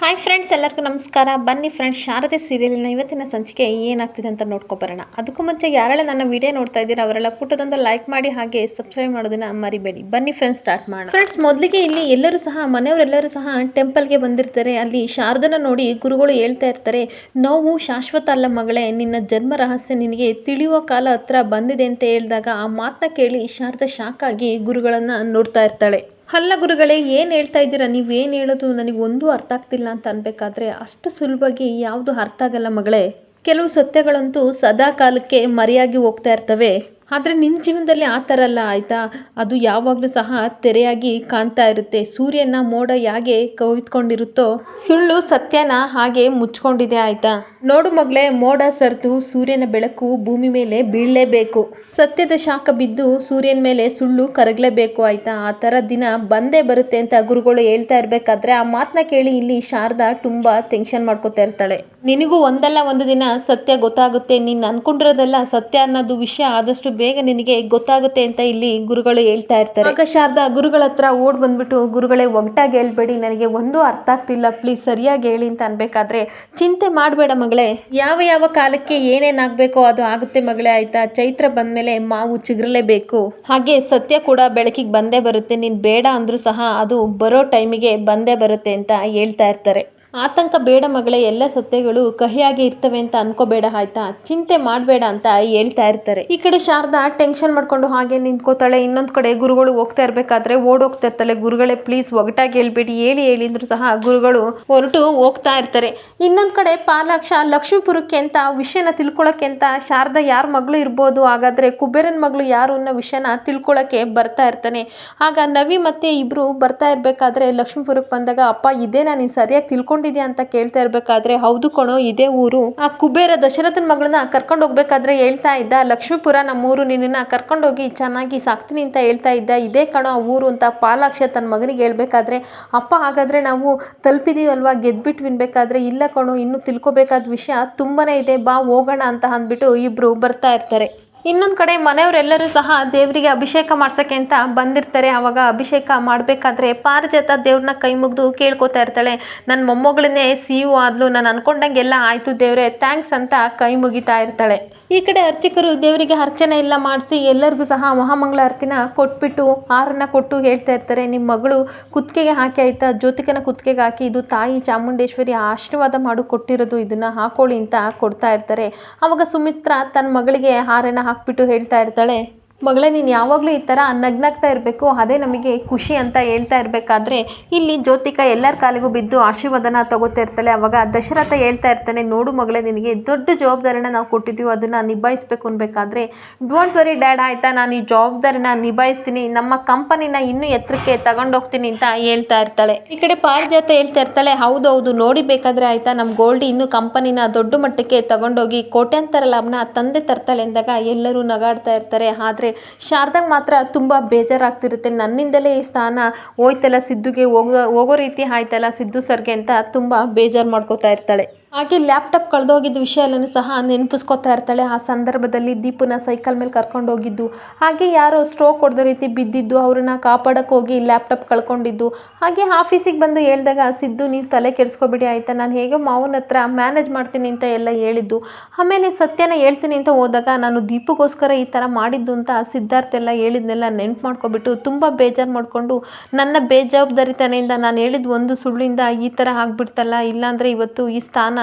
Hi friends ಎಲ್ಲರಿಗೂ ನಮಸ್ಕಾರ. ಬನ್ನಿ ಫ್ರೆಂಡ್ಸ್ ಶಾರದೆ ಸೀರಿಯಲ್ನ ಇವತ್ತಿನ ಸಂಚಿಕೆ ಏನಾಗ್ತಿದೆ ಅಂತ ನೋಡ್ಕೊಬರೋಣ ಅದಕ್ಕೂ ಮುಂಚೆ ಯಾರೆಲ್ಲ ನನ್ನ ವಿಡಿಯೋ ನೋಡ್ತಾ ಇದ್ದೀರಾ, ಅವರೆಲ್ಲ ಪುಟ್ಟದೊಂದು ಲೈಕ್ ಮಾಡಿ ಹಾಗೆ ಸಬ್ಸ್ಕ್ರೈಬ್ ಮಾಡೋದನ್ನ ಮರಿಬೇಡಿ. ಬನ್ನಿ ಫ್ರೆಂಡ್ಸ್ ಸ್ಟಾರ್ಟ್ ಮಾಡೋಣ. ಫ್ರೆಂಡ್ಸ್ ಮೊದಲಿಗೆ ಇಲ್ಲಿ ಎಲ್ಲರೂ ಸಹ, ಮನೆಯವರೆಲ್ಲರೂ ಸಹ ಟೆಂಪಲ್ಗೆ ಬಂದಿರ್ತಾರೆ. ಅಲ್ಲಿ ಶಾರದನ ನೋಡಿ ಗುರುಗಳು ಹೇಳ್ತಾ ಇರ್ತಾರೆ, ನೋವು ಶಾಶ್ವತ ಅಲ್ಲ ಮಗಳೇ, ನಿನ್ನ ಜನ್ಮ ರಹಸ್ಯ ನಿನಗೆ ತಿಳಿಯುವ ಕಾಲ ಹತ್ರ ಬಂದಿದೆ ಅಂತ ಹೇಳಿದಾಗ ಆ ಮಾತನ್ನ ಕೇಳಿ ಶಾರದ ಶಾಕ್ ಆಗಿ ಗುರುಗಳನ್ನ ನೋಡ್ತಾ ಇರ್ತಾಳೆ. ಅಲ್ಲ ಗುರುಗಳೇ, ಏನು ಹೇಳ್ತಾ ಇದ್ದೀರಾ? ನೀವು ಏನು ಹೇಳೋದು ನನಗೆ ಒಂದೂ ಅರ್ಥ ಆಗ್ತಿಲ್ಲ ಅಂತ ಅನ್ಬೇಕಾದ್ರೆ ಅಷ್ಟು ಸುಲಭವಾಗಿ ಯಾವುದು ಅರ್ಥ ಆಗಲ್ಲ ಮಗಳೇ. ಕೆಲವು ಸತ್ಯಗಳಂತೂ ಸದಾ ಕಾಲಕ್ಕೆ ಮರೆಯಾಗಿ ಹೋಗ್ತಾ ಇರ್ತವೆ. ಆದರೆ ನಿನ್ನ ಜೀವನದಲ್ಲಿ ಆ ಥರ ಅಲ್ಲ, ಆಯಿತಾ? ಅದು ಯಾವಾಗಲೂ ಸಹ ತೆರೆಯಾಗಿ ಕಾಣ್ತಾ ಇರುತ್ತೆ. ಸೂರ್ಯನ ಮೋಡ ಹೇಗೆ ಕವಿತ್ಕೊಂಡಿರುತ್ತೋ? ಸುಳ್ಳು ಸತ್ಯನ ಹಾಗೆ ಮುಚ್ಕೊಂಡಿದೆ, ಆಯಿತಾ? ನೋಡು ಮಗಳೇ, ಮೋಡ ಸರಿದು ಸೂರ್ಯನ ಬೆಳಕು ಭೂಮಿ ಮೇಲೆ ಬೀಳಲೇಬೇಕು. ಸತ್ಯದ ಶಾಖ ಬಿದ್ದು ಸೂರ್ಯನ ಮೇಲೆ ಸುಳ್ಳು ಕರಗಲೇಬೇಕು, ಆಯಿತಾ? ಆ ಥರ ದಿನ ಬಂದೇ ಬರುತ್ತೆ ಅಂತ ಗುರುಗಳು ಹೇಳ್ತಾ ಇರಬೇಕಾದ್ರೆ ಆ ಮಾತನ್ನ ಕೇಳಿ ಇಲ್ಲಿ ಶಾರದಾ ತುಂಬ ಟೆನ್ಷನ್ ಮಾಡ್ಕೋತಾ ಇರ್ತಾಳೆ. ನಿನಗೂ ಒಂದಲ್ಲ ಒಂದು ದಿನ ಸತ್ಯ ಗೊತ್ತಾಗುತ್ತೆ. ನೀನು ಅನ್ಕೊಂಡಿರೋದಲ್ಲ ಸತ್ಯ ಅನ್ನೋದು ವಿಷಯ ಆದಷ್ಟು ಬೇಗ ನಿನಗೆ ಗೊತ್ತಾಗುತ್ತೆ ಅಂತ ಇಲ್ಲಿ ಗುರುಗಳು ಹೇಳ್ತಾ ಇರ್ತಾರೆ. ಆಗ ಶಾರದಾ ಗುರುಗಳ ಹತ್ರ ಓಡ್ ಬಂದ್ಬಿಟ್ಟು ಗುರುಗಳೇ ಒಗ್ಟಾಗಿ ಹೇಳ್ಬೇಡಿ ನನಗೆ ಒಂದೂ ಅರ್ಥ ಆಗ್ತಿಲ್ಲ ಪ್ಲೀಸ್ ಸರಿಯಾಗಿ ಹೇಳಿ ಅಂತ ಅನ್ಬೇಕಾದ್ರೆ ಚಿಂತೆ ಮಾಡಬೇಡ ಮಗಳೇ. ಯಾವ ಯಾವ ಕಾಲಕ್ಕೆ ಏನೇನಾಗಬೇಕೋ ಅದು ಆಗುತ್ತೆ ಮಗಳೇ ಆಯ್ತಾ? ಚೈತ್ರ ಬಂದಮೇಲೆ ಮಾವು ಚಿಗುರಲೇಬೇಕು. ಹಾಗೆ ಸತ್ಯ ಕೂಡ ಬೆಳಕಿಗೆ ಬಂದೇ ಬರುತ್ತೆ ನೀನು ಬೇಡ ಅಂದ್ರೂ ಸಹ ಅದು ಬರೋ ಟೈಮಿಗೆ ಬಂದೇ ಬರುತ್ತೆ ಅಂತ ಹೇಳ್ತಾ ಇರ್ತಾರೆ. ಆತಂಕ ಬೇಡ ಮಗಳೇ, ಎಲ್ಲ ಸತ್ಯಗಳು ಕಹಿಯಾಗಿ ಇರ್ತವೆ ಅಂತ ಅನ್ಕೋಬೇಡ ಆಯ್ತಾ? ಚಿಂತೆ ಮಾಡಬೇಡ ಅಂತ ಹೇಳ್ತಾ ಇರ್ತಾರೆ. ಈ ಕಡೆ ಶಾರದಾ ಟೆನ್ಷನ್ ಮಾಡ್ಕೊಂಡು ಹಾಗೆ ನಿಂತ್ಕೋತಾಳೆ. ಇನ್ನೊಂದು ಕಡೆ ಗುರುಗಳು ಹೋಗ್ತಾ ಇರ್ಬೇಕಾದ್ರೆ ಓಡೋಗ್ತಾ ಇರ್ತಾಳೆ. ಗುರುಗಳೇ, ಪ್ಲೀಸ್ ಒಗಟಾಗಿ ಹೇಳ್ಬೇಡಿ. ಹೇಳಿ ಹೇಳಿದ್ರು ಸಹ ಗುರುಗಳು ಹೊರಟು ಹೋಗ್ತಾ ಇರ್ತಾರೆ. ಇನ್ನೊಂದು ಕಡೆ ಪಾಲಾಕ್ಷ ಲಕ್ಷ್ಮೀಪುರಕ್ಕೆ ಅಂತ ವಿಷಯನ ತಿಳ್ಕೊಳಕ್ಕೆ ಅಂತ ಶಾರದಾ ಯಾರ ಮಗಳು ಇರ್ಬೋದು? ಹಾಗಾದ್ರೆ ಕುಬೇರನ ಮಗಳು ಯಾರು ಅನ್ನೋ ವಿಷಯನ ತಿಳ್ಕೊಳಕ್ಕೆ ಬರ್ತಾ ಇರ್ತಾನೆ. ಆಗ ನವಿ ಮತ್ತೆ ಇಬ್ರು ಬರ್ತಾ ಇರ್ಬೇಕಾದ್ರೆ ಲಕ್ಷ್ಮೀಪುರಕ್ಕೆ ಬಂದಾಗ, ಅಪ್ಪ ಇದೇ ನಾನು ಸರಿಯಾಗಿ ತಿಳ್ಕೊಂಡಿದ್ಯಾ ಅಂತ ಕೇಳ್ತಾ ಇರ್ಬೇಕಾದ್ರೆ, ಹೌದು ಕಣೋ, ಇದೇ ಊರು. ಆ ಕುಬೇರ ದಶರಥನ ಮಗಳನ್ನ ಕರ್ಕೊಂಡು ಹೋಗ್ಬೇಕಾದ್ರೆ ಹೇಳ್ತಾ ಇದ್ದ, ಲಕ್ಷ್ಮೀಪುರ ನಮ್ಮೂರು, ನಿನ್ನನ್ನ ಕರ್ಕೊಂಡೋಗಿ ಚೆನ್ನಾಗಿ ಸಾಕ್ತೀನಿ ಅಂತ ಹೇಳ್ತಾ ಇದ್ದ, ಇದೇ ಕಣೋ ಆ ಊರು ಅಂತ ಪಾಲಾಕ್ಷ ತನ್ನ ಮಗನಿಗೆ ಹೇಳ್ಬೇಕಾದ್ರೆ, ಅಪ್ಪ, ಹಾಗಾದ್ರೆ ನಾವು ತಲುಪಿದೀವಲ್ವಾ ಗೆದ್ಬಿಟ್ಟು ವಿನ್ಬೇಕಾದ್ರೆ ಇಲ್ಲ ಕಣೋ, ಇನ್ನು ತಿಳ್ಕೊಬೇಕಾದ ವಿಷಯ ತುಂಬಾನೇ ಇದೆ, ಬಾ, ಹೋಗೋಣ ಅಂತ ಅಂದ್ಬಿಟ್ಟು ಇಬ್ರು ಬರ್ತಾ ಇರ್ತಾರೆ. ಇನ್ನೊಂದು ಕಡೆ ಮನೆಯವರೆಲ್ಲರೂ ಸಹ ದೇವರಿಗೆ ಅಭಿಷೇಕ ಮಾಡ್ಸೋಕ್ಕೆ ಅಂತ ಬಂದಿರ್ತಾರೆ. ಆವಾಗ ಅಭಿಷೇಕ ಮಾಡಬೇಕಾದ್ರೆ ಪಾರಿಜಾತ ದೇವ್ರನ್ನ ಕೈ ಮುಗಿದು ಕೇಳ್ಕೊತಾ ಇರ್ತಾಳೆ. ನನ್ನ ಮೊಮ್ಮಗಳನ್ನೇ ಸಿ ಯು ಆದ್ಲು, ನಾನು ಅನ್ಕೊಂಡಂಗೆಲ್ಲ ಆಯಿತು ದೇವರೇ, ಥ್ಯಾಂಕ್ಸ್ ಅಂತ ಕೈ ಮುಗಿತಾ ಇರ್ತಾಳೆ. ಈ ಕಡೆ ಅರ್ಚಕರು ದೇವರಿಗೆ ಅರ್ಚನೆ ಎಲ್ಲ ಮಾಡಿಸಿ ಎಲ್ಲರಿಗೂ ಸಹ ಮಹಾಮಂಗಳ ಅರ್ತಿನ ಕೊಟ್ಬಿಟ್ಟು ಹಾರನ್ನ ಕೊಟ್ಟು ಹೇಳ್ತಾ ಇರ್ತಾರೆ. ನಿಮ್ಮ ಮಗಳು ಕುತ್ತಿಗೆಗೆ ಹಾಕಿ ಆಯ್ತಾ? ಜ್ಯೋತಿಕನ ಕುತ್ತಿಗೆಗೆ ಹಾಕಿ ಇದು ತಾಯಿ ಚಾಮುಂಡೇಶ್ವರಿ ಆಶೀರ್ವಾದ ಮಾಡು, ಕೊಟ್ಟಿರೋದು ಇದನ್ನು ಹಾಕೊಳ್ಳಿ ಅಂತ ಕೊಡ್ತಾ ಇರ್ತಾರೆ. ಆವಾಗ ಸುಮಿತ್ರ ತನ್ನ ಮಗಳಿಗೆ ಹಾರನ್ನ ಹಾಕ್ಬಿಟ್ಟು ಹೇಳ್ತಾ ಇರ್ತಾಳೆ. ಮಗಳೇ, ನೀನು ಯಾವಾಗಲೂ ಈ ಥರ ನಗ್ನಗ್ತಾ ಇರಬೇಕು, ಅದೇ ನಮಗೆ ಖುಷಿ ಅಂತ ಹೇಳ್ತಾ ಇರಬೇಕಾದ್ರೆ, ಇಲ್ಲಿ ಜ್ಯೋತಿಕಾ ಎಲ್ಲರ ಕಾಲಿಗೂ ಬಿದ್ದು ಆಶೀರ್ವಾದನ ತಗೋತಾ ಇರ್ತಾಳೆ. ಅವಾಗ ದಶರಥ ಹೇಳ್ತಾ ಇರ್ತಾನೆ, ನೋಡು ಮಗಳೇ, ನಿನಗೆ ದೊಡ್ಡ ಜವಾಬ್ದಾರಿನ ನಾವು ಕೊಟ್ಟಿದ್ದೀವಿ, ಅದನ್ನು ನಿಭಾಯಿಸ್ಬೇಕು ಅನ್ಬೇಕಾದ್ರೆ ಡೋಂಟ್ ವರಿ ಡ್ಯಾಡ್ ಆಯಿತಾ? ನಾನು ಈ ಜವಾಬ್ದಾರಿನ ನಿಭಾಯಿಸ್ತೀನಿ, ನಮ್ಮ ಕಂಪನಿನ ಇನ್ನೂ ಎತ್ತರಕ್ಕೆ ತಗೊಂಡೋಗ್ತೀನಿ ಅಂತ ಹೇಳ್ತಾ ಇರ್ತಾಳೆ. ಈ ಕಡೆ ಪಾರಿಜಾತ ಹೇಳ್ತಾ ಇರ್ತಾಳೆ, ಹೌದು ಹೌದು, ನೋಡಿ ಬೇಕಾದ್ರೆ ಆಯಿತಾ ನಮ್ಮ ಗೋಲ್ಡ್ ಇನ್ನೂ ಕಂಪನಿನ ದೊಡ್ಡ ಮಟ್ಟಕ್ಕೆ ತಗೊಂಡೋಗಿ ಕೋಟ್ಯಾಂತರ ಲಾಭನ ತಂದೆ ತರ್ತಾಳೆ ಅಂದಾಗ ಎಲ್ಲರೂ ನಗಾಡ್ತಾ ಇರ್ತಾರೆ. ಆದರೆ ಶಾರದಾಗ ಮಾತ್ರ ತುಂಬ ಬೇಜಾರಾಗ್ತಿರುತ್ತೆ. ನನ್ನಿಂದಲೇ ಈ ಸ್ಥಾನ ಹೋಯ್ತಲ್ಲ, ಸಿದ್ದುಗೆ ಹೋಗೋ ಹೋಗೋ ರೀತಿ ಆಯ್ತಲ್ಲ, ಸಿದ್ದು ಸರ್ಗೆ ಅಂತ ತುಂಬ ಬೇಜಾರು ಮಾಡ್ಕೋತಾ ಇರ್ತಾಳೆ. ಹಾಗೆ ಲ್ಯಾಪ್ಟಾಪ್ ಕಳೆದೋಗಿದ್ದ ವಿಷಯ ಎಲ್ಲನೂ ಸಹ ನೆನಪಿಸ್ಕೊತಾ ಇರ್ತಾಳೆ. ಆ ಸಂದರ್ಭದಲ್ಲಿ ದೀಪನ ಸೈಕಲ್ ಮೇಲೆ ಕರ್ಕೊಂಡು ಹೋಗಿದ್ದು, ಹಾಗೆ ಯಾರೋ ಸ್ಟ್ರೋಕ್ ಹೊಡೆದ ರೀತಿ ಬಿದ್ದಿದ್ದು, ಅವ್ರನ್ನ ಕಾಪಾಡಕ್ಕೆ ಹೋಗಿ ಲ್ಯಾಪ್ಟಾಪ್ ಕಳ್ಕೊಂಡಿದ್ದು. ಹಾಗೆ ಆಫೀಸಿಗೆ ಬಂದು ಹೇಳಿದಾಗ, ಸಿದ್ದು, ನೀವು ತಲೆ ಕೆಡಿಸ್ಕೊಬಿಡಿ ಆಯಿತಾ? ನಾನು ಹೇಗೆ ಮಾವನ ಹತ್ರ ಮ್ಯಾನೇಜ್ ಮಾಡ್ತೀನಿ ಅಂತ ಎಲ್ಲ ಹೇಳಿದ್ದು. ಆಮೇಲೆ ಸತ್ಯನ ಹೇಳ್ತೀನಿ ಅಂತ ಹೋದಾಗ, ನಾನು ದೀಪಗೋಸ್ಕರ ಈ ಥರ ಮಾಡಿದ್ದು ಅಂತ ಸಿದ್ಧಾರ್ಥ ಎಲ್ಲ ಹೇಳಿದ್ನೆಲ್ಲ ನೆನ್ಪು ಮಾಡ್ಕೊಬಿಟ್ಟು ತುಂಬ ಬೇಜಾರು ಮಾಡಿಕೊಂಡು, ನನ್ನ ಬೇಜವಾಬ್ದಾರಿತನೆಯಿಂದ ನಾನು ಹೇಳಿದ ಒಂದು ಸುಳ್ಳಿಂದ ಈ ಥರ ಆಗ್ಬಿಡ್ತಲ್ಲ? ಇಲ್ಲಾಂದರೆ ಇವತ್ತು ಈ ಸ್ಥಾನ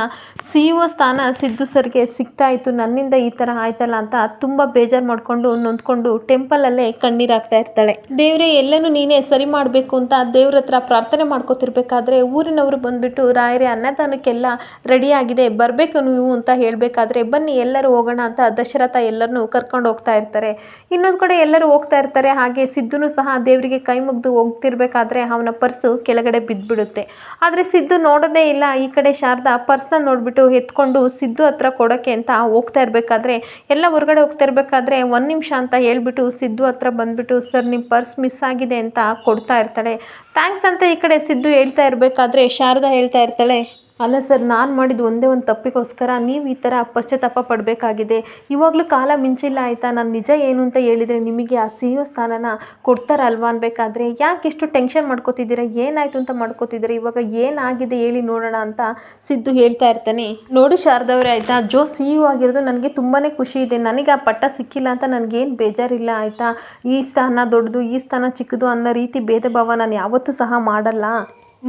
ಸಿ ಇ ಒ ಸ್ಥಾನ ಸಿದ್ದು ಸರ್ಗೆ ಸಿಗ್ತಾ ಇತ್ತು ನನ್ನಿಂದ ಈ ಥರ ಆಯ್ತಲ್ಲ ಅಂತ ತುಂಬ ಬೇಜಾರು ಮಾಡಿಕೊಂಡು ನೊಂದ್ಕೊಂಡು ಟೆಂಪಲಲ್ಲೇ ಕಣ್ಣೀರಾಗ್ತಾ ಇರ್ತಾಳೆ. ದೇವರೇ, ಎಲ್ಲನೂ ನೀನೇ ಸರಿ ಮಾಡಬೇಕು ಅಂತ ದೇವ್ರ ಹತ್ರ ಪ್ರಾರ್ಥನೆ ಮಾಡ್ಕೋತಿರ್ಬೇಕಾದ್ರೆ ಊರಿನವರು ಬಂದುಬಿಟ್ಟು, ರಾಯರೇ, ಅನ್ನದಾನಕ್ಕೆಲ್ಲ ರೆಡಿಯಾಗಿದೆ ಬರಬೇಕು ನೀವು ಅಂತ ಹೇಳಬೇಕಾದ್ರೆ ಬನ್ನಿ, ಎಲ್ಲರೂ ಹೋಗೋಣ ಅಂತ ದಶರಥ ಎಲ್ಲರನ್ನೂ ಕರ್ಕೊಂಡು ಹೋಗ್ತಾ ಇರ್ತಾರೆ. ಇನ್ನೊಂದು ಕಡೆ ಎಲ್ಲರೂ ಹೋಗ್ತಾ ಇರ್ತಾರೆ, ಹಾಗೆ ಸಿದ್ದುನು ಸಹ ದೇವರಿಗೆ ಕೈ ಮುಗ್ದು ಹೋಗ್ತಿರ್ಬೇಕಾದ್ರೆ ಅವನ ಪರ್ಸು ಕೆಳಗಡೆ ಬಿದ್ದುಬಿಡುತ್ತೆ ಆದರೆ ಸಿದ್ದು ನೋಡೋದೇ ಇಲ್ಲ, ಈ ಕಡೆ ಶಾರದಾ ಪರ್ಸ್ನ ನೋಡಿಬಿಟ್ಟು ಎತ್ಕೊಂಡು ಸಿದ್ದು ಹತ್ರ ಕೊಡೋಕ್ಕೆ ಅಂತ ಹೋಗ್ತಾ ಇರಬೇಕಾದ್ರೆ, ಎಲ್ಲ ಹೊರಗಡೆ ಹೋಗ್ತಾ ಇರಬೇಕಾದ್ರೆ ಒಂದು ನಿಮಿಷ ಅಂತ ಹೇಳ್ಬಿಟ್ಟು ಸಿದ್ದು ಹತ್ರ ಬಂದುಬಿಟ್ಟು, ಸರ್ ನಿಮ್ಮ ಪರ್ಸ್ ಮಿಸ್ ಆಗಿದೆ ಅಂತ ಕೊಡ್ತಾ ಇರ್ತಾಳೆ. ಥ್ಯಾಂಕ್ಸ್ ಅಂತ ಈ ಕಡೆ ಸಿದ್ದು ಹೇಳ್ತಾ ಇರಬೇಕಾದ್ರೆ, ಶಾರದಾ ಹೇಳ್ತಾ ಇರ್ತಾಳೆ. ಅಲ್ಲ ಸರ್, ನಾನು ಮಾಡಿದ ಒಂದೇ ಒಂದು ತಪ್ಪಿಗೋಸ್ಕರ ನೀವು ಈ ಥರ ಪಶ್ಚಾತ್ತಾಪ ಪಡಬೇಕಾಗಿದೆ. ಇವಾಗಲೂ ಕಾಲ ಮಿಂಚಿಲ್ಲ ಆಯಿತಾ? ನಾನು ನಿಜ ಏನು ಅಂತ ಹೇಳಿದರೆ ನಿಮಗೆ ಆ ಸಿ ಇ ಸ್ಥಾನನ ಕೊಡ್ತಾರಲ್ವಾ ಅನ್ಬೇಕಾದ್ರೆ? ಯಾಕೆ ಇಷ್ಟು ಟೆನ್ಷನ್ ಮಾಡ್ಕೋತಿದ್ದೀರಾ? ಏನಾಯಿತು ಅಂತ ಮಾಡ್ಕೋತಿದ್ದೀರ? ಇವಾಗ ಏನಾಗಿದೆ ಹೇಳಿ ನೋಡೋಣ ಅಂತ ಸಿದ್ದು ಹೇಳ್ತಾ ಇರ್ತಾನೆ. ನೋಡಿ ಶಾರದವ್ರೆ, ಆಯಿತಾ? ಜೋ ಸಿ ಇ ಯು ಆಗಿರೋದು ನನಗೆ ತುಂಬಾ ಖುಷಿ ಇದೆ. ನನಗೆ ಆ ಪಟ್ಟ ಸಿಕ್ಕಿಲ್ಲ ಅಂತ ನನಗೇನು ಬೇಜಾರಿಲ್ಲ ಆಯಿತಾ? ಈ ಸ್ಥಾನ ದೊಡ್ಡದು, ಈ ಸ್ಥಾನ ಚಿಕ್ಕದು ಅನ್ನೋ ರೀತಿ ಭೇದ ಭಾವ ನಾನು ಯಾವತ್ತೂ ಸಹ ಮಾಡಲ್ಲ.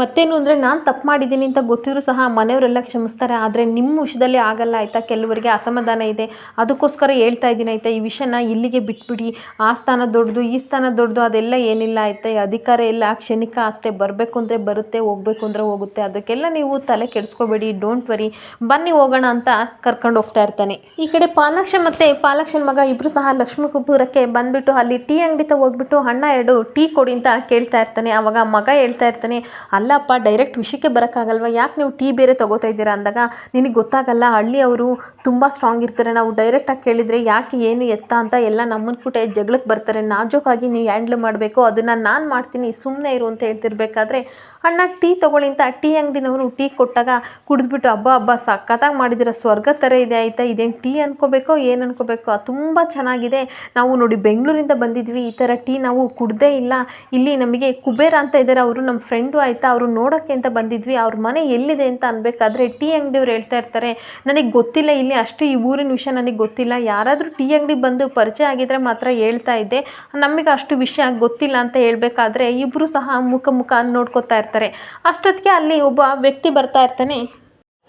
ಮತ್ತೇನು ಅಂದರೆ ನಾನು ತಪ್ಪು ಮಾಡಿದ್ದೀನಿ ಅಂತ ಗೊತ್ತಿರೋ ಸಹ ಮನೆಯವರೆಲ್ಲ ಕ್ಷಮಿಸ್ತಾರೆ, ಆದರೆ ನಿಮ್ಮ ವಿಷಯದಲ್ಲಿ ಆಗಲ್ಲ ಆಯಿತಾ? ಕೆಲವರಿಗೆ ಅಸಮಾಧಾನ ಇದೆ. ಅದಕ್ಕೋಸ್ಕರ ಹೇಳ್ತಾ ಇದ್ದೀನಿ ಆಯಿತಾ, ಈ ವಿಷಯನ ಇಲ್ಲಿಗೆ ಬಿಟ್ಬಿಡಿ. ಆ ಸ್ಥಾನ ದೊಡ್ಡದು, ಈ ಸ್ಥಾನ ದೊಡ್ಡದು, ಅದೆಲ್ಲ ಏನಿಲ್ಲ ಆಯಿತಾ? ಅಧಿಕಾರ ಎಲ್ಲ ಕ್ಷಣಿಕ ಅಷ್ಟೇ ಬರಬೇಕು ಅಂದರೆ ಬರುತ್ತೆ, ಹೋಗಬೇಕು ಅಂದರೆ ಹೋಗುತ್ತೆ. ಅದಕ್ಕೆಲ್ಲ ನೀವು ತಲೆ ಕೆಡಿಸ್ಕೋಬೇಡಿ ಡೋಂಟ್ ವರಿ ಬನ್ನಿ ಹೋಗೋಣ ಅಂತ ಕರ್ಕೊಂಡು ಹೋಗ್ತಾ ಇರ್ತಾನೆ. ಈ ಕಡೆ ಪಾಲಕ್ಷ ಮತ್ತು ಪಾಲಾಕ್ಷನ ಮಗ ಇಬ್ಬರು ಸಹ ಲಕ್ಷ್ಮೀಪುರಕ್ಕೆ ಬಂದುಬಿಟ್ಟು ಅಲ್ಲಿ ಟೀ ಅಂಗಡಿ ಹೋಗ್ಬಿಟ್ಟು ಅಣ್ಣ ಎರಡು ಟೀ ಕೊಡಿ ಅಂತ ಕೇಳ್ತಾ ಇರ್ತಾನೆ. ಅವಾಗ ಮಗ ಹೇಳ್ತಾ ಇರ್ತಾನೆ ಅಲ್ಲಪ್ಪ ಡೈರೆಕ್ಟ್ ವಿಷಯಕ್ಕೆ ಬರೋಕ್ಕಾಗಲ್ವ? ಯಾಕೆ ನೀವು ಟೀ ಬೇರೆ ತೊಗೋತಾ ಇದ್ದೀರಾ ಅಂದಾಗ, ನಿನಗೆ ಗೊತ್ತಾಗಲ್ಲ ಹಳ್ಳಿಯವರು ತುಂಬ ಸ್ಟ್ರಾಂಗ್ ಇರ್ತಾರೆ. ನಾವು ಡೈರೆಕ್ಟಾಗಿ ಕೇಳಿದರೆ ಯಾಕೆ ಏನು ಎತ್ತ ಅಂತ ಎಲ್ಲ ನಮ್ಮನ್ನು ಕೂಟ ಜಗಳಕ್ಕೆ ಬರ್ತಾರೆ. ನಾಜೂಕಾಗಿ ನೀವು ಹ್ಯಾಂಡ್ಲ್ ಮಾಡಬೇಕು, ಅದನ್ನು ನಾನು ಮಾಡ್ತೀನಿ ಸುಮ್ಮನೆ ಇರು ಅಂತ ಹೇಳ್ತಿರ್ಬೇಕಾದ್ರೆ, ಅಣ್ಣ, ಟೀ ತೊಗೊಳ್ಳಿ ಅಂತ ಟೀ ಅಂಗಡಿನವರು ಟೀ ಕೊಟ್ಟಾಗ ಕುಡಿದ್ಬಿಟ್ಟು ಹಬ್ಬ ಹಬ್ಬ ಸಖತ್ತಾಗಿ ಮಾಡಿದಿರೋ ಸ್ವರ್ಗ ಥರ ಇದೆ ಆಯಿತಾ, ಇದೇನು ಟೀ ಅನ್ಕೋಬೇಕೋ, ಏನು ಅನ್ಕೋಬೇಕೋ? ತುಂಬ ಚೆನ್ನಾಗಿದೆ. ನಾವು ನೋಡಿ ಬೆಂಗಳೂರಿಂದ ಬಂದಿದ್ವಿ, ಈ ಥರ ಟೀ ನಾವು ಕುಡ್ದೇ ಇಲ್ಲ. ಇಲ್ಲಿ ನಮಗೆ ಕುಬೇರ ಅಂತ ಇದ್ದಾರೆ ಅವರು ನಮ್ಮ ಫ್ರೆಂಡು ಆಯಿತಾ ಅವರು ನೋಡೋಕ್ಕೆ ಅಂತ ಬಂದಿದ್ವಿ, ಅವ್ರ ಮನೆ ಎಲ್ಲಿದೆ ಅಂತ ಅನ್ಬೇಕಾದ್ರೆ ಟೀ ಅಂಗಡಿಯವ್ರು ಹೇಳ್ತಾ ಇರ್ತಾರೆ, ನನಗೆ ಗೊತ್ತಿಲ್ಲ ಇಲ್ಲಿ ಅಷ್ಟು ಈ ಊರಿನ ವಿಷಯ ನನಗೆ ಗೊತ್ತಿಲ್ಲ, ಯಾರಾದರೂ ಟೀ ಅಂಗಡಿ ಬಂದು ಪರಿಚಯ ಆಗಿದ್ರೆ ಮಾತ್ರ ಹೇಳ್ತಾ ಇದ್ದೆ, ನಮಗೆ ಅಷ್ಟು ವಿಷಯ ಗೊತ್ತಿಲ್ಲ ಅಂತ ಹೇಳ್ಬೇಕಾದ್ರೆ ಇಬ್ಬರು ಸಹ ಮುಖ ಮುಖ ನೋಡ್ಕೋತಾ ಇರ್ತಾರೆ, ಅಷ್ಟೊತ್ತಿಗೆ ಅಲ್ಲಿ ಒಬ್ಬ ವ್ಯಕ್ತಿ ಬರ್ತಾ ಇರ್ತಾನೆ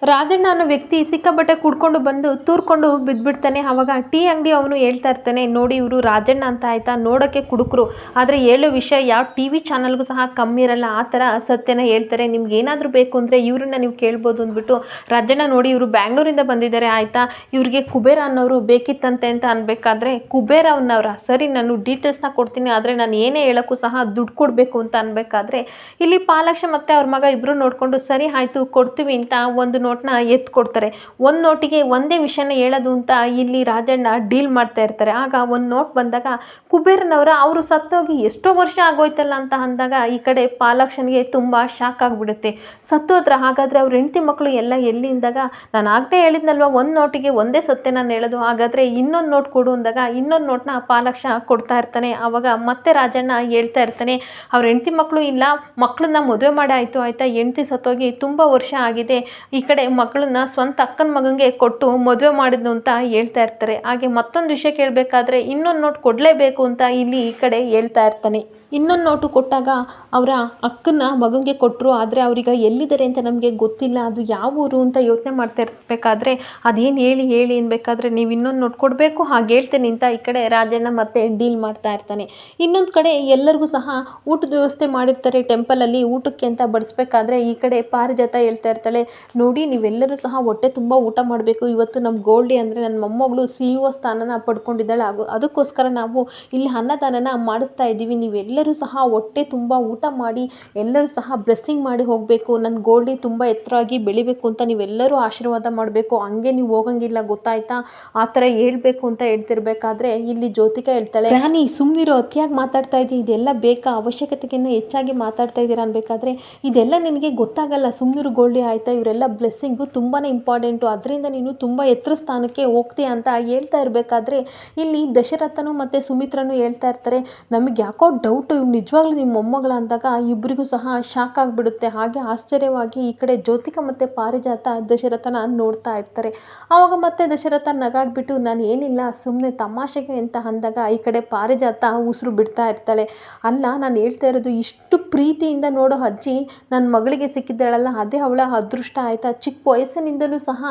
ರಾಜಣ್ಣ ಅನ್ನೋ ವ್ಯಕ್ತಿ ಸಿಕ್ಕಾಪಟ್ಟೆ ಕುಡ್ಕೊಂಡು ಬಂದು ತೂರ್ಕೊಂಡು ಬಿದ್ದುಬಿಡ್ತಾನೆ. ಆವಾಗ ಟೀ ಅಂಗಡಿ ಅವನು ಹೇಳ್ತಾ ಇರ್ತಾನೆ, ನೋಡಿ ಇವರು ರಾಜಣ್ಣ ಅಂತ ಆಯಿತಾ? ನೋಡೋಕ್ಕೆ ಕುಡುಕರು. ಆದರೆ ಹೇಳೋ ವಿಷಯ ಯಾವ ಟಿ ವಿ ಚಾನಲ್ಗೂ ಸಹ ಕಮ್ಮಿ ಇರಲ್ಲ. ಆ ಥರ ಸತ್ಯನ ಹೇಳ್ತಾರೆ. ನಿಮ್ಗೆ ಏನಾದರೂ ಬೇಕು ಅಂದರೆ ಇವ್ರನ್ನ ನೀವು ಕೇಳ್ಬೋದು ಅಂದ್ಬಿಟ್ಟು ರಾಜಣ್ಣ ನೋಡಿ ಇವರು ಬ್ಯಾಂಗ್ಳೂರಿಂದ ಬಂದಿದ್ದಾರೆ, ಆಯಿತಾ? ಇವ್ರಿಗೆ ಕುಬೇರ ಅನ್ನೋರು ಬೇಕಿತ್ತಂತೆ ಅಂತ ಅನ್ಬೇಕಾದ್ರೆ, ಕುಬೇರ ಅವನವ್ರ. ಸರಿ, ನಾನು ಡೀಟೇಲ್ಸ್ನ ಕೊಡ್ತೀನಿ. ಆದರೆ ನಾನು ಏನೇ ಹೇಳೋಕ್ಕೂ ಸಹ ದುಡ್ಡು ಕೊಡಬೇಕು ಅಂತ ಅನ್ಬೇಕಾದ್ರೆ, ಇಲ್ಲಿ ಪಾಲಕ್ಷ ಮತ್ತು ಅವ್ರ ಮಗ ಇಬ್ಬರು ನೋಡಿಕೊಂಡು, ಸರಿ, ಆಯಿತು, ಕೊಡ್ತೀವಿ ಅಂತ ಒಂದು ನೋಟ್ನ ಎತ್ತು ಕೊಡ್ತಾರೆ. ಒಂದು ನೋಟಿಗೆ ಒಂದೇ ವಿಷಯನ ಹೇಳೋದು ಅಂತ ಇಲ್ಲಿ ರಾಜಣ್ಣ ಡೀಲ್ ಮಾಡ್ತಾ ಇರ್ತಾರೆ. ಆಗ ಒಂದು ನೋಟ್ ಬಂದಾಗ ಕುಬೇರನವರ ಅವರು ಸತ್ತೋಗಿ ಎಷ್ಟೋ ವರ್ಷ ಆಗೋಯ್ತಲ್ಲ ಅಂತ ಅಂದಾಗ ಈ ಕಡೆ ಪಾಲಕ್ಷನಿಗೆ ತುಂಬ ಶಾಕ್ ಆಗಿಬಿಡುತ್ತೆ. ಸತ್ತೋದ್ರ ಹಾಗಾದರೆ ಅವ್ರ ಹೆಂಡತಿ ಮಕ್ಕಳು ಎಲ್ಲ ಎಲ್ಲಿ ಅಂದಾಗ ನಾನು ಆಗಲೇ ಹೇಳಿದ್ನಲ್ವ, ಒಂದು ನೋಟಿಗೆ ಒಂದೇ ಸತ್ತೆ ನಾನು ಹೇಳೋದು. ಹಾಗಾದರೆ ಇನ್ನೊಂದು ನೋಟ್ ಕೊಡು ಅಂದಾಗ ಇನ್ನೊಂದು ನೋಟ್ನ ಪಾಲಕ್ಷ ಕೊಡ್ತಾ ಇರ್ತಾನೆ. ಆವಾಗ ಮತ್ತೆ ರಾಜಣ್ಣ ಹೇಳ್ತಾ ಇರ್ತಾನೆ, ಅವ್ರ ಹೆಂಡತಿ ಮಕ್ಕಳು ಇಲ್ಲ ಮಕ್ಕಳನ್ನ ಮದುವೆ ಮಾಡಿ ಆಯಿತು, ಆಯಿತಾ? ಹೆಂಡತಿ ಸತ್ತೋಗಿ ತುಂಬ ವರ್ಷ ಆಗಿದೆ. ಈ ಕಡೆ ಮಕ್ಕಳನ್ನ ಸ್ವಂತ ಅಕ್ಕನ ಮಗನಿಗೆ ಕೊಟ್ಟು ಮದುವೆ ಮಾಡಿದ್ನು ಅಂತ ಹೇಳ್ತಾ ಇರ್ತಾರೆ. ಹಾಗೆ ಮತ್ತೊಂದು ವಿಷಯ ಕೇಳಬೇಕಾದ್ರೆ ಇನ್ನೊಂದು ನೋಟ್ ಕೊಡಲೇಬೇಕು ಅಂತ ಇಲ್ಲಿ ಈ ಕಡೆ ಹೇಳ್ತಾ ಇರ್ತಾನೆ. ಇನ್ನೊಂದು ನೋಟು ಕೊಟ್ಟಾಗ ಅವರ ಅಕ್ಕನ ಮಗನಿಗೆ ಕೊಟ್ಟರು ಆದರೆ ಅವ್ರಿಗೆ ಎಲ್ಲಿದ್ದಾರೆ ಅಂತ ನಮಗೆ ಗೊತ್ತಿಲ್ಲ. ಅದು ಯಾವ ಊರು ಅಂತ ಯೋಚನೆ ಮಾಡ್ತಾ ಇರಬೇಕಾದ್ರೆ ಅದೇನು ಹೇಳಿ ಹೇಳಿ ಅನ್ಬೇಕಾದ್ರೆ ನೀವು ಇನ್ನೊಂದು ನೋಟ್ ಕೊಡಬೇಕು, ಹಾಗೆ ಹೇಳ್ತೇನೆ ಅಂತ ಈ ಕಡೆ ರಾಜಣ್ಣ ಮತ್ತೆ ಡೀಲ್ ಮಾಡ್ತಾ ಇರ್ತಾನೆ. ಇನ್ನೊಂದು ಕಡೆ ಎಲ್ಲರಿಗೂ ಸಹ ಊಟದ ವ್ಯವಸ್ಥೆ ಮಾಡಿರ್ತಾರೆ, ಟೆಂಪಲಲ್ಲಿ ಊಟಕ್ಕೆ ಅಂತ ಬಡಿಸ್ಬೇಕಾದ್ರೆ ಈ ಕಡೆ ಪಾರಿಜಾತ ಹೇಳ್ತಾ ಇರ್ತಾಳೆ. ನೋಡಿ ನೀವೆಲ್ಲರೂ ಸಹ ಹೊಟ್ಟೆ ತುಂಬ ಊಟ ಮಾಡಬೇಕು. ಇವತ್ತು ನಮ್ಮ ಗೋಲ್ಡಿ ಅಂದರೆ ನನ್ನ ಮೊಮ್ಮಗಳು ಸಿ ಇ ಒ ಸ್ಥಾನನ ಪಡ್ಕೊಂಡಿದ್ದಾಳೆ. ಹಾಗೂ ಅದಕ್ಕೋಸ್ಕರ ನಾವು ಇಲ್ಲಿ ಅನ್ನದಾನನ ಮಾಡಿಸ್ತಾ ಇದ್ದೀವಿ. ನೀವೆಲ್ಲರೂ ಸಹ ಹೊಟ್ಟೆ ತುಂಬ ಊಟ ಮಾಡಿ, ಎಲ್ಲರೂ ಸಹ ಬ್ಲೆಸ್ಸಿಂಗ್ ಮಾಡಿ ಹೋಗಬೇಕು. ನನ್ನ ಗೋಲ್ಡಿ ತುಂಬ ಎತ್ತರವಾಗಿ ಬೆಳಿಬೇಕು ಅಂತ ನೀವೆಲ್ಲರೂ ಆಶೀರ್ವಾದ ಮಾಡಬೇಕು. ಹಂಗೆ ನೀವು ಹೋಗಂಗಿಲ್ಲ, ಗೊತ್ತಾಯ್ತಾ? ಆ ಥರ ಹೇಳ್ಬೇಕು ಅಂತ ಹೇಳ್ತಿರ್ಬೇಕಾದ್ರೆ ಇಲ್ಲಿ ಜ್ಯೋತಿಕಾ ಹೇಳ್ತಾಳೆ ರಾಣಿ ಸುಮ್ಮನಿರೋ ಅತಿಯಾಗಿ ಮಾತಾಡ್ತಾ ಇದ್ದೀವಿ ಇದೆಲ್ಲ ಬೇಕಾ? ಅವಶ್ಯಕತೆಗಿನ್ನ ಹೆಚ್ಚಾಗಿ ಮಾತಾಡ್ತಾ ಇದ್ದೀರಾ ಅನ್ಬೇಕಾದ್ರೆ ಇದೆಲ್ಲ ನಿನಗೆ ಗೊತ್ತಾಗಲ್ಲ. ಸುಮ್ಮನಿರು ಗೋಲ್ಡಿ ಆಯ್ತಾ? ಇವರೆಲ್ಲ ಬ್ಲೆಸ್ಸಿಂಗು ತುಂಬಾ ಇಂಪಾರ್ಟೆಂಟು. ಅದರಿಂದ ನೀನು ತುಂಬ ಎತ್ತರ ಸ್ಥಾನಕ್ಕೆ ಹೋಗ್ತೀಯ ಅಂತ ಹೇಳ್ತಾ ಇರಬೇಕಾದ್ರೆ ಇಲ್ಲಿ ದಶರಥನು ಮತ್ತು ಸುಮಿತ್ರನು ಹೇಳ್ತಾ ಇರ್ತಾರೆ, ನಮಗೆ ಯಾಕೋ ಡೌಟು ನಿಜವಾಗ್ಲೂ ನಿಮ್ಮ ಮೊಮ್ಮಗಳ ಅಂದಾಗ ಇಬ್ಬರಿಗೂ ಸಹ ಶಾಕ್ ಆಗಿಬಿಡುತ್ತೆ. ಹಾಗೆ ಆಶ್ಚರ್ಯವಾಗಿ ಈ ಕಡೆ ಜ್ಯೋತಿಕ ಮತ್ತು ಪಾರಿಜಾತ ದಶರಥನ ನೋಡ್ತಾ ಇರ್ತಾರೆ. ಆವಾಗ ಮತ್ತೆ ದಶರಥ ನಗಾಡ್ಬಿಟ್ಟು, ನಾನು ಏನಿಲ್ಲ ಸುಮ್ಮನೆ ತಮಾಷೆಗೆ ಅಂತ ಅಂದಾಗ ಈ ಕಡೆ ಪಾರಿಜಾತ ಉಸಿರು ಬಿಡ್ತಾ ಇರ್ತಾಳೆ. ಅಲ್ಲ, ನಾನು ಹೇಳ್ತಾ ಇರೋದು ಇಷ್ಟು ಪ್ರೀತಿಯಿಂದ ನೋಡೋ ಅಜ್ಜಿ ನನ್ನ ಮಗಳಿಗೆ ಸಿಕ್ಕಿದ್ದಾಳಲ್ಲ, ಅದೇ ಅವಳ ಅದೃಷ್ಟ ಆಯಿತಾ? ಚಿಕ್ಕ ವಯಸ್ಸಿನಿಂದಲೂ ಸಹ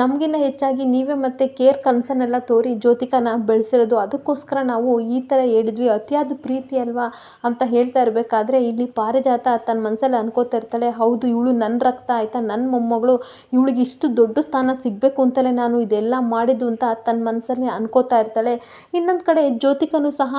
ನಮಗಿನ್ನ ಹೆಚ್ಚಾಗಿ ನೀವೇ ಮತ್ತೆ ಕೇರ್ ಕನ್ಸನ್ನೆಲ್ಲ ತೋರಿ ಜ್ಯೋತಿಕನ ಬೆಳೆಸಿರೋದು. ಅದಕ್ಕೋಸ್ಕರ ನಾವು ಈ ಥರ ಹೇಳಿದ್ವಿ. ಅತಿಯಾದ ಪ್ರೀತಿ ಅಲ್ವಾ ಅಂತ ಹೇಳ್ತಾ ಇರಬೇಕಾದ್ರೆ ಇಲ್ಲಿ ಪಾರಿಜಾತ ತನ್ನ ಮನಸ್ಸಲ್ಲಿ ಅನ್ಕೋತಾ ಇರ್ತಾಳೆ. ಹೌದು, ಇವಳು ನನ್ನ ರಕ್ತ ಆಯಿತಾ? ನನ್ನ ಮೊಮ್ಮಗಳು ಇವಳಿಗೆ ಇಷ್ಟು ದೊಡ್ಡ ಸ್ಥಾನ ಸಿಗಬೇಕು ಅಂತಲೇ ನಾನು ಇದೆಲ್ಲ ಮಾಡಿದ್ದು ಅಂತ ತನ್ನ ಮನಸ್ಸಲ್ಲಿ ಅನ್ಕೋತಾ ಇರ್ತಾಳೆ. ಇನ್ನೊಂದು ಕಡೆ ಜ್ಯೋತಿಕನು ಸಹ,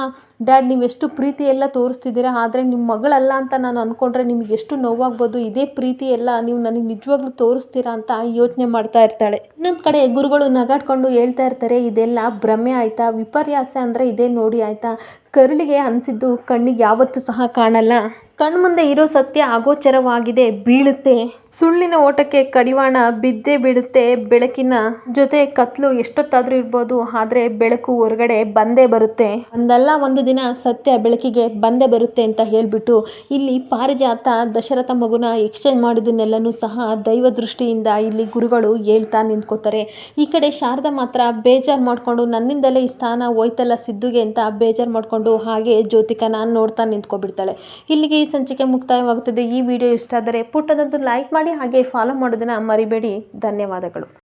ಡ್ಯಾಡ್, ನೀವು ಎಷ್ಟು ಪ್ರೀತಿ ಎಲ್ಲ ತೋರಿಸ್ತಿದ್ದೀರಾ? ಆದರೆ ನಿಮ್ಮ ಮಗಳಲ್ಲ ಅಂತ ನಾನು ಅಂದ್ಕೊಂಡ್ರೆ ನಿಮಗೆ ಎಷ್ಟು ನೋವಾಗ್ಬೋದು? ಇದೇ ಪ್ರೀತಿ ಎಲ್ಲ ನೀವು ನನಗೆ ನಿಜವಾಗ್ಲೂ ತೋರಿಸ್ತೀರಾ? ಅಂತ ಯೋಚನೆ ಮಾಡ್ತಾ ಇರ್ತಾಳೆ. ಇನ್ನೊಂದು ಕಡೆ ಗುರುಗಳು ನಗಾಡ್ಕೊಂಡು ಹೇಳ್ತಾ ಇರ್ತಾರೆ, ಇದೆಲ್ಲ ಭ್ರಮೆ ಆಯ್ತಾ? ವಿಪರ್ಯಾಸ ಅಂದರೆ ಇದೇ ನೋಡಿ ಆಯ್ತಾ? ಕರುಳಿಗೆ ಅನಿಸಿದ್ದು ಕಣ್ಣಿಗೆ ಯಾವತ್ತೂ ಸಹ ಕಾಣಲ್ಲ. ಕಣ್ಮುಂದೆ ಇರೋ ಸತ್ಯ ಅಗೋಚರವಾಗಿದೆ, ಬೀಳುತ್ತೆ. ಸುಳ್ಳಿನ ಓಟಕ್ಕೆ ಕಡಿವಾಣ, ಬಿದ್ದೇ ಬಿಡುತ್ತೆ ಬೆಳಕಿನ ಜೊತೆ ಕತ್ಲು ಎಷ್ಟೊತ್ತಾದರೂ ಇರ್ಬೋದು, ಆದರೆ ಬೆಳಕು ಹೊರಗಡೆ ಬಂದೇ ಬರುತ್ತೆ. ಒಂದಲ್ಲ ಒಂದು ದಿನ ಸತ್ಯ ಬೆಳಕಿಗೆ ಬಂದೇ ಬರುತ್ತೆ ಅಂತ ಹೇಳ್ಬಿಟ್ಟು, ಇಲ್ಲಿ ಪಾರಿಜಾತ ದಶರಥ ಮಗುನ ಎಕ್ಸ್ಚೇಂಜ್ ಮಾಡಿದ್ದನ್ನೆಲ್ಲನೂ ಸಹ ದೈವ ದೃಷ್ಟಿಯಿಂದ ಇಲ್ಲಿ ಗುರುಗಳು ಹೇಳ್ತಾ ನಿಂತ್ಕೋತಾರೆ. ಈ ಕಡೆ ಶಾರದಾ ಮಾತ್ರ ಬೇಜಾರು ಮಾಡಿಕೊಂಡು, ನನ್ನಿಂದಲೇ ಈ ಸ್ಥಾನ ಹೋಯ್ತಲ್ಲ ಸಿದ್ದುಗೆ ಅಂತ ಬೇಜಾರು ಮಾಡಿಕೊಂಡು, ಹಾಗೆ ಜ್ಯೋತಿಕನ ನೋಡ್ತಾ ನಿಂತ್ಕೊಬಿಡ್ತಾಳೆ. ಇಲ್ಲಿಗೆ ಸಂಚಿಕೆ ಮುಕ್ತಾಯವಾಗುತ್ತದೆ. ಈ ವಿಡಿಯೋ ಇಷ್ಟ ಆದರೆ ಪುಟ್ಟದಂತೂ ಲೈಕ್ ಮಾಡಿ ಹಾಗೆ ಫಾಲೋ ಮಾಡೋದನ್ನು ಮರಿಬೇಡಿ. ಧನ್ಯವಾದಗಳು.